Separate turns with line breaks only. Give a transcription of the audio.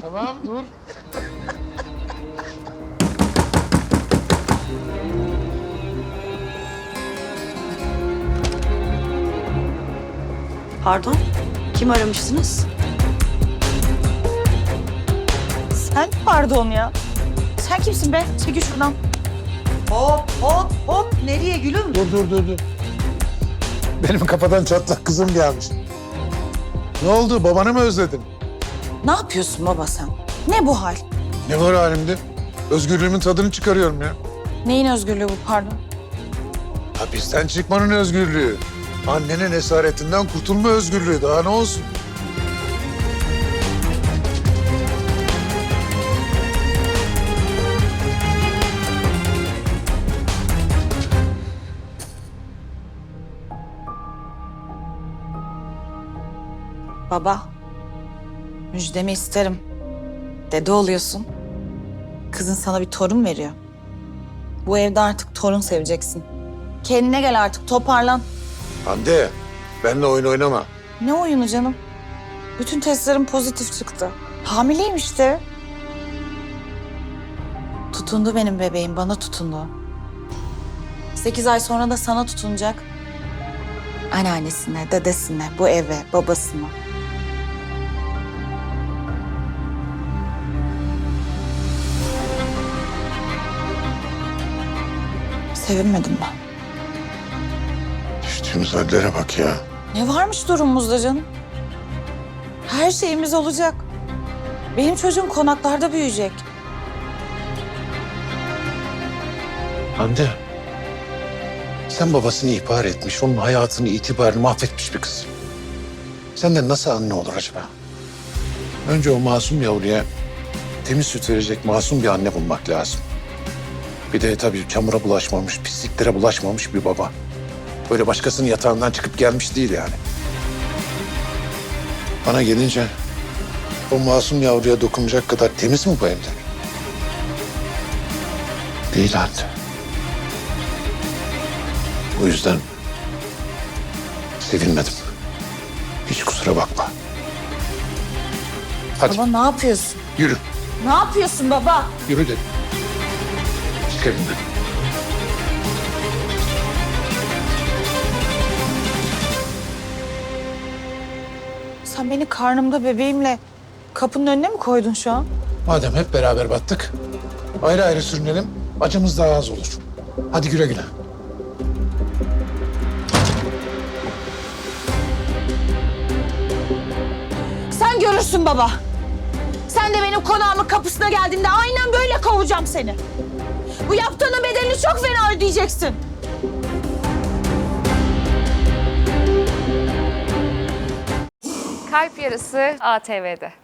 Tamam dur.
Pardon, kim aramıştınız?
Sen pardon ya. Sen kimsin be? Çekil şuradan.
Hop hop hop, nereye gülüm?
Dur dur dur dur. Benim kafadan çatlak kızım gelmiş. Ne oldu? Babanı mı özledin?
Ne yapıyorsun baba sen? Ne bu hal?
Ne var halimde? Özgürlüğümün tadını çıkarıyorum ya.
Neyin özgürlüğü bu pardon?
Hapisten çıkmanın özgürlüğü. Annenin esaretinden kurtulma özgürlüğü. Daha ne olsun?
Baba. Müjdemi isterim. Dede oluyorsun. Kızın sana bir torun veriyor. Bu evde artık torun seveceksin. Kendine gel artık toparlan.
Hande, benimle oyun oynama.
Ne oyunu canım? Bütün testlerim pozitif çıktı. Hamileyim işte. Tutundu benim bebeğim, bana tutundu. Sekiz ay sonra da sana tutunacak. Anneannesine, dedesine, bu eve, babasına. Sevinmedim ben.
Düştüğümüz hallere bak ya.
Ne varmış durumumuzda canım? Her şeyimiz olacak. Benim çocuğum konaklarda büyüyecek.
Hande, sen babasını ihbar etmiş, onun hayatını, itibarını mahvetmiş bir kız. Senden nasıl anne olur acaba? Önce o masum yavruya temiz süt verecek masum bir anne bulmak lazım. Bir de tabii çamura bulaşmamış, pisliklere bulaşmamış bir baba. Böyle başkasının yatağından çıkıp gelmiş değil yani. Bana gelince o masum yavruya dokunacak kadar temiz mi bu evde? Değil anne. O yüzden sevinmedim. Hiç kusura bakma. Hadi
Baba ne yapıyorsun?
yürü,
Ne yapıyorsun baba?
yürü dedim. Çık evimden.
Sen beni karnımda bebeğimle kapının önüne mi koydun şu an?
Madem hep beraber battık, ayrı ayrı sürünelim, acımız daha az olur. Hadi güle güle.
Sen görürsün baba. Sen de benim konağımın kapısına geldiğinde aynen böyle kovacağım seni. Bu yaptığının bedelini çok fena ödeyeceksin.
Kalp Yarısı ATV'de.